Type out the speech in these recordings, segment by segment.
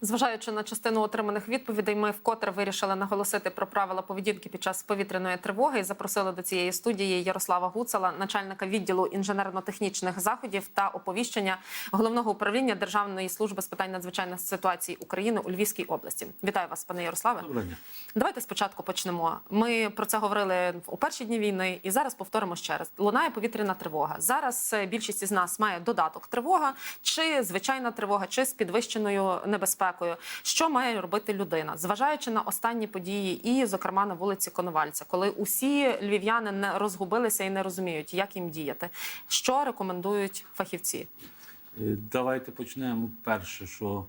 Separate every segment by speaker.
Speaker 1: Зважаючи на частину отриманих відповідей, ми вкотре вирішили наголосити про правила поведінки під час повітряної тривоги і запросили до цієї студії Ярослава Гуцала, начальника відділу інженерно-технічних заходів та оповіщення головного управління Державної служби з питань надзвичайних ситуацій України у Львівській області. Вітаю вас, пане Ярославе.
Speaker 2: Доброго.
Speaker 1: Давайте спочатку почнемо. Ми про це говорили у перші дні війни, і зараз повторимо ще раз. Лунає повітряна тривога. Зараз е, більшість із нас має додаток тривога, чи звичайна тривога, чи з підвищеною небезпекою. Що має робити людина, зважаючи на останні події, і, зокрема, на вулиці Коновальця, коли усі львів'яни не розгубилися і не розуміють, як їм діяти. Що рекомендують фахівці?
Speaker 2: Е, Давайте почнемо перше, що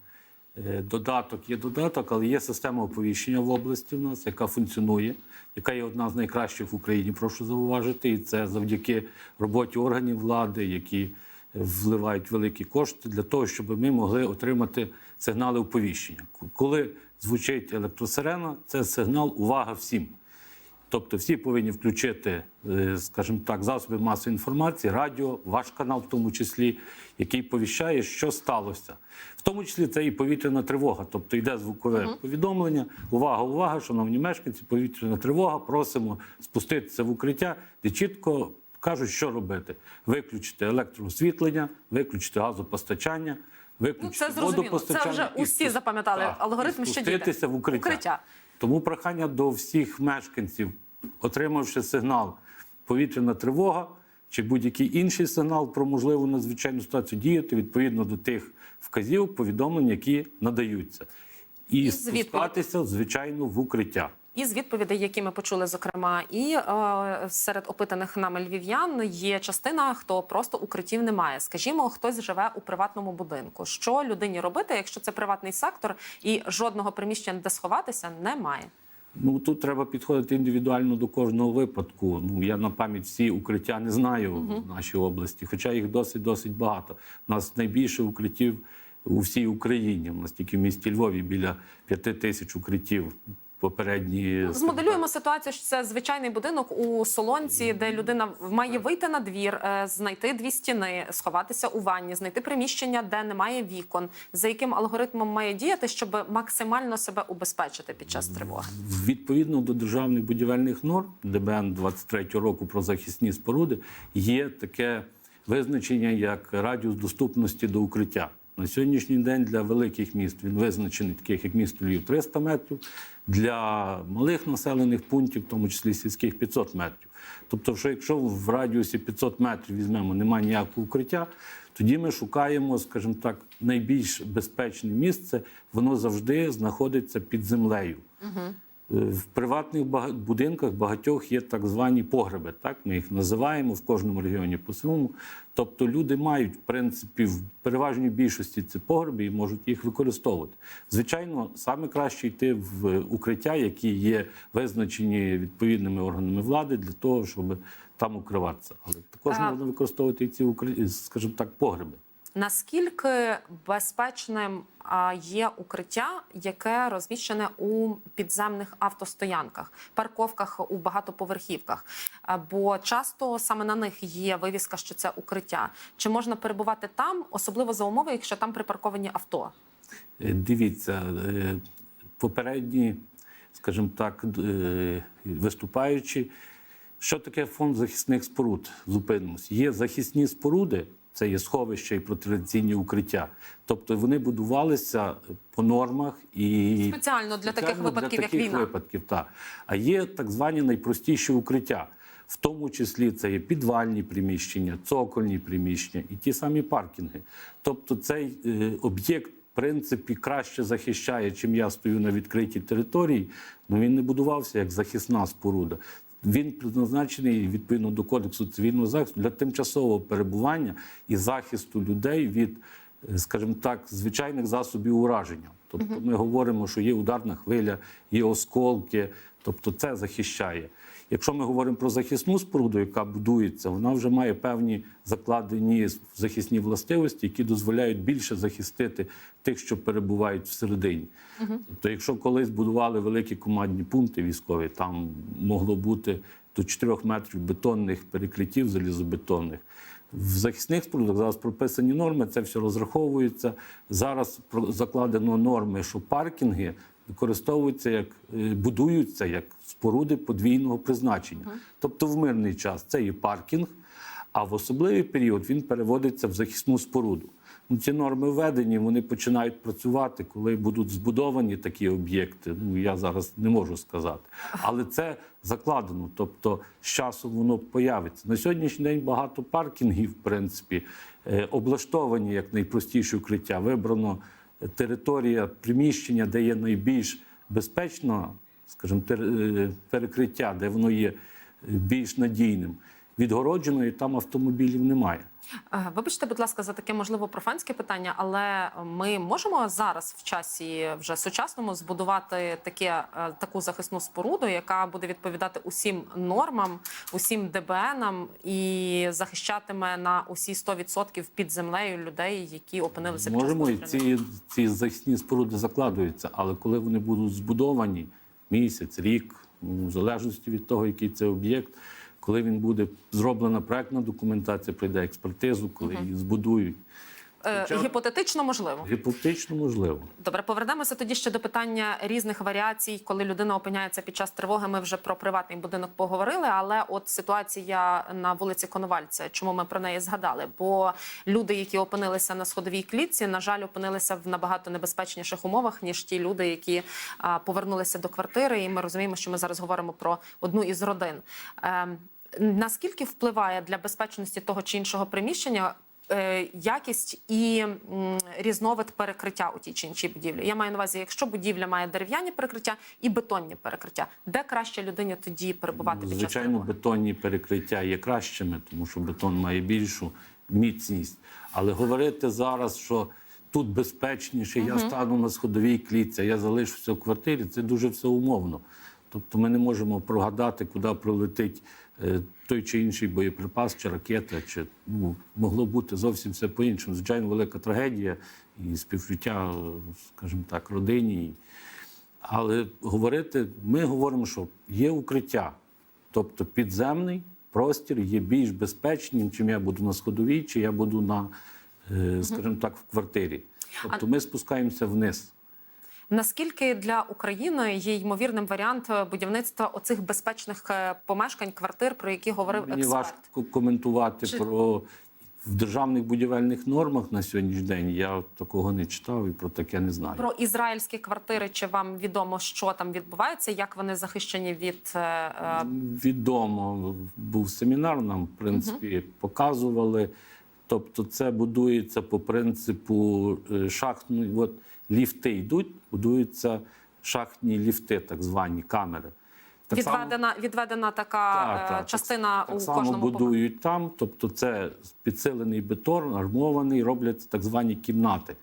Speaker 2: е, додаток є додаток, але є система оповіщення в області в нас, яка функціонує, яка є одна з найкращих в Україні, прошу зауважити. І це завдяки роботі органів влади, які вливають великі кошти для того, щоб ми могли отримати сигнали оповіщення. Коли звучить електросирена, це сигнал увага всім. Тобто всі повинні включити, е, скажімо так, засоби масової інформації, радіо, ваш канал, в тому числі, який повіщає, що сталося. В тому числі це і повітряна тривога, тобто йде звукове повідомлення. Увага, увага, шановні мешканці, повітряна тривога. Просимо спуститися в укриття, де чітко кажуть, що робити: виключити електроосвітлення, виключити газопостачання.
Speaker 1: Ну,
Speaker 2: Виключити
Speaker 1: це зрозуміло. Це
Speaker 2: водопостачання
Speaker 1: вже усі
Speaker 2: спу-
Speaker 1: запам'ятали
Speaker 2: Так,
Speaker 1: алгоритм, що діти.
Speaker 2: в укриття.
Speaker 1: Укриття.
Speaker 2: Тому прохання до всіх мешканців, отримавши сигнал повітряна тривога чи будь-який інший сигнал про можливу надзвичайну ситуацію, діяти відповідно до тих вказівок, повідомлень, які надаються, і,
Speaker 1: І
Speaker 2: спускатися, звичайно, в укриття.
Speaker 1: Із відповідей, які ми почули, зокрема, і е, серед опитаних нами львів'ян є частина, хто просто укриттів немає. Скажімо, хтось живе у приватному будинку. Що людині робити, якщо це приватний сектор і жодного приміщення, де сховатися, немає?
Speaker 2: Ну тут треба підходити індивідуально до кожного випадку. Ну я на пам'ять всі укриття не знаю в нашій області, хоча їх досить досить багато. У нас найбільше укриттів у всій Україні. У нас тільки в місті Львові біля п'яти тисяч укриттів. Попередні
Speaker 1: Змоделюємо ситуацію, що це звичайний будинок у солонці, де людина має вийти на двір, е, знайти дві стіни, сховатися у ванні, знайти приміщення, де немає вікон. За яким алгоритмом має діяти, щоб максимально себе убезпечити під час тривоги?
Speaker 2: Відповідно до державних будівельних норм ДБН 23 року про захисні споруди є таке визначення як радіус доступності до укриття. На сьогоднішній день для великих міст він визначений, таких як місто Львів, 300 метрів, для малих населених пунктів, в тому числі сільських 500 метрів. Тобто, що якщо в радіусі 500 метрів візьмемо, немає ніякого укриття, тоді ми шукаємо, скажімо так, найбільш безпечне місце, воно завжди знаходиться під землею. Е, В приватних будинках багатьох є так звані погреби. Так ми їх називаємо в кожному регіоні по-своєму. Тобто люди мають, в принципі, в переважній більшості ці погреби і можуть їх використовувати. Звичайно, саме краще йти в укриття, які є визначені відповідними органами влади для того, щоб там укриватися. Але також
Speaker 1: А-
Speaker 2: можна використовувати і ці укри- скажімо так, погреби.
Speaker 1: Наскільки безпечним є укриття, яке розміщене у підземних автостоянках, парковках у багатоповерхівках? Бо часто саме на них є вивіска, що це укриття. Чи можна перебувати там, особливо за умови, якщо там припарковані авто?
Speaker 2: Е, Дивіться, е, попередні, скажімо так, е, виступаючі, що таке фонд захисних споруд? Зупинимось. Є захисні споруди, це є сховища і протирадіаційні укриття. Тобто вони будувалися по нормах і
Speaker 1: Спеціально для таких
Speaker 2: Спеціально
Speaker 1: випадків,
Speaker 2: для
Speaker 1: як
Speaker 2: таких
Speaker 1: війна.
Speaker 2: випадків, так. А є так звані найпростіші укриття. В тому числі це є підвальні приміщення, цокольні приміщення і ті самі паркінги. Тобто цей е, об'єкт, принципі, краще захищає, чим я стою на відкритій території, але він не будувався як захисна споруда. Він призначений відповідно до кодексу цивільного захисту для тимчасового перебування і захисту людей від, е, скажімо так, звичайних засобів ураження. Тобто ми говоримо, що є ударна хвиля, є осколки, тобто це захищає. Якщо ми говоримо про захисну споруду, яка будується, вона вже має певні закладені захисні властивості, які дозволяють більше захистити тих, що перебувають всередині. Тобто, якщо колись будували великі командні пункти військові, там могло бути до 4 метрів бетонних перекриттів залізобетонних. В захисних спорудах зараз прописані норми, це все розраховується. Зараз закладено норми, що паркінги використовуються як е, будуються як споруди подвійного призначення. Тобто в мирний час це є паркінг, а в особливий період він переводиться в захисну споруду. Ну, ці норми введені, вони починають працювати, коли будуть збудовані такі об'єкти. Ну я зараз не можу сказати, але це закладено. Тобто з часом воно появиться. На сьогоднішній день багато паркінгів, в принципі, е, облаштовані як найпростіше укриття. Вибрано територія приміщення, де є найбільш безпечно, скажімо, е, перекриття, де воно є більш надійним. Відгороджено і там автомобілів немає.
Speaker 1: Е, Вибачте, будь ласка, за таке можливо профанське питання, але ми можемо зараз в часі вже сучасному збудувати таке е, таку захисну споруду, яка буде відповідати усім нормам, усім ДБНам і захищатиме на усі 100% під землею людей, які опинилися під час
Speaker 2: Можемо і ці, ці захисні споруди закладуються, але коли вони будуть збудовані місяць, рік, в залежності від того, який це об'єкт, коли він буде зроблена проектна документація, прийде експертизу, коли її збудують.
Speaker 1: Е,
Speaker 2: Хоча-
Speaker 1: Гіпотетично можливо.
Speaker 2: Гіпотетично можливо.
Speaker 1: Добре, повернемося тоді ще до питання різних варіацій, коли людина опиняється під час тривоги. Ми вже про приватний будинок поговорили. Але от ситуація на вулиці Коновальця, чому ми про неї згадали? Бо люди, які опинилися на сходовій клітці, на жаль, опинилися в набагато небезпечніших умовах ніж ті люди, які повернулися до квартири. І ми розуміємо, що ми зараз говоримо про одну із родин. Наскільки впливає для безпечності того чи іншого приміщення е, якість і різновид перекриття у тій чи іншій будівлі. Я маю на увазі, якщо будівля має дерев'яні перекриття і бетонні перекриття, де краще людині тоді перебувати під час
Speaker 2: Звичайно, бетонні перекриття є кращими, тому що бетон має більшу міцність. Але говорити зараз, що тут безпечніше, я стану на сходовій клітці, я залишуся в квартирі, це дуже все умовно. Тобто ми не можемо прогадати, куди пролетить е, той чи інший боєприпас, чи ракета, чи ну, могло бути зовсім все по-іншому. Звичайно, велика трагедія і співчуття, е, скажімо так, родині. Але говорити, ми говоримо, що є укриття, тобто підземний простір є більш безпечним, чим я буду на сходовій, чи я буду на, е, скажімо так, в квартирі. Тобто ми спускаємося вниз.
Speaker 1: Наскільки для України є ймовірним варіант е, будівництва оцих безпечних е, помешкань, квартир, про які говорив
Speaker 2: Мені
Speaker 1: експерт?
Speaker 2: важко коментувати
Speaker 1: Чи-
Speaker 2: про в державних будівельних нормах на сьогоднішній день. Я такого не читав і про таке не знаю.
Speaker 1: Про ізраїльські квартири чи вам відомо, що там відбувається? Як вони захищені від е, е,
Speaker 2: Відомо був семінар, нам в принципі показували. Тобто, це будується по принципу шахтної. От ліфти йдуть, будуються шахтні ліфти, так звані камери. Так само-
Speaker 1: відведена, відведена така
Speaker 2: Так,
Speaker 1: е,
Speaker 2: так.
Speaker 1: частина
Speaker 2: так
Speaker 1: у
Speaker 2: само
Speaker 1: кожному поверсі?
Speaker 2: будують там. Тобто, це підсилений бетон, армований, роблять так звані кімнати.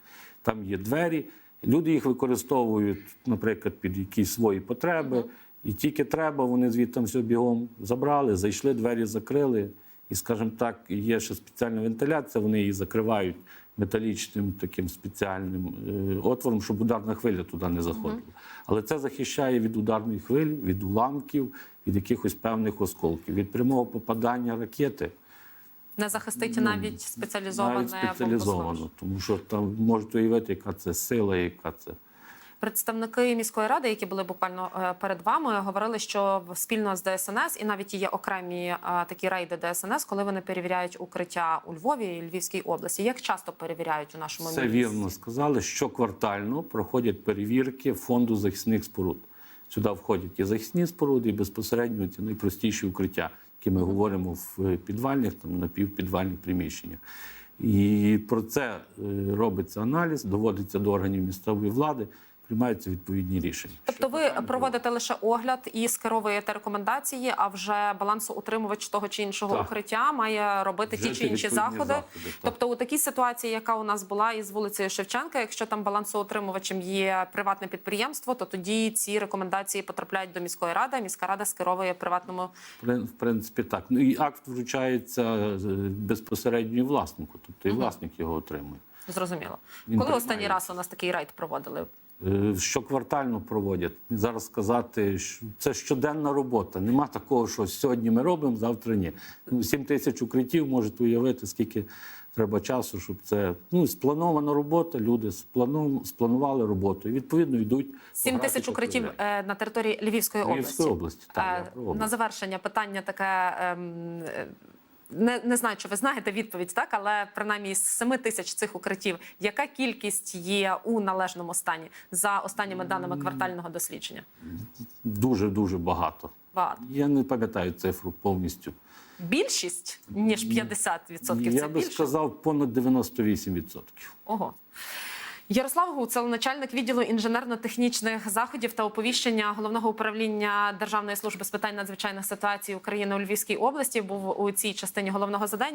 Speaker 2: Там є двері. Люди їх використовують, наприклад, під якісь свої потреби. І тільки треба, вони звідти все бігом забрали, зайшли, двері закрили. І, скажімо так, є ще спеціальна вентиляція, вони її закривають металічним таким спеціальним е, отвором, щоб ударна хвиля туди не заходила. Але це захищає від ударної хвилі, від уламків, від якихось певних осколків, від прямого попадання ракети.
Speaker 1: Не захистить навіть спеціалізоване
Speaker 2: Навіть спеціалізовано, тому що там можуть уявити, яка це сила, яка це.
Speaker 1: Представники міської ради, які були буквально е, перед вами, говорили, що спільно з ДСНС і навіть є окремі е, такі рейди ДСНС, коли вони перевіряють укриття у Львові і Львівській області. Як часто перевіряють у нашому місті?
Speaker 2: вірно сказали, що квартально проходять перевірки фонду захисних споруд. Сюди входять і захисні споруди, і безпосередньо ці найпростіші укриття, які ми говоримо в підвальних, там напівпідвальних приміщеннях. І про це е, робиться аналіз, доводиться до органів місцевої влади, приймаються відповідні рішення.
Speaker 1: Тобто ви проводите лише огляд і скеровуєте рекомендації, а вже балансоутримувач того чи іншого
Speaker 2: Так.
Speaker 1: укриття має робити ті чи інші заходи.
Speaker 2: заходи.
Speaker 1: Тобто, у такій ситуації, яка у нас була із вулицею Шевченка, якщо там балансоутримувачем є приватне підприємство, то тоді ці рекомендації потрапляють до міської ради. а Міська рада скеровує приватному
Speaker 2: При- В принципі, так. Ну і акт вручається е, безпосередньо власнику, тобто і власник його отримує.
Speaker 1: зрозуміло.
Speaker 2: Він
Speaker 1: Коли останній раз у нас такий рейд проводили?
Speaker 2: Е, Щоквартально проводять. Зараз сказати, що це щоденна робота. Нема такого, що сьогодні ми робимо, завтра ні. Ну, 7 тисяч укриттів можете уявити, скільки треба часу, щоб це ну, спланована робота. Люди сплану, спланували роботу і відповідно йдуть.
Speaker 1: 7 тисяч укриттів е, на території Львівської області.
Speaker 2: Львівської області. Так,
Speaker 1: Е. На завершення питання таке. ем, е, Не, не знаю, чи ви знаєте відповідь, так але принаймні з 7 тисяч цих укриттів, яка кількість є у належному стані за останніми даними квартального дослідження?
Speaker 2: Дуже дуже багато.
Speaker 1: Багато.
Speaker 2: Я не пам'ятаю цифру повністю.
Speaker 1: Більшість ніж 50%?
Speaker 2: Я
Speaker 1: Це
Speaker 2: би
Speaker 1: більше?
Speaker 2: сказав понад 98%.
Speaker 1: Ого. Ярослав Гуцел, начальник відділу інженерно-технічних заходів та оповіщення головного управління Державної служби з питань надзвичайних ситуацій України у Львівській області, був у цій частині головного завдання.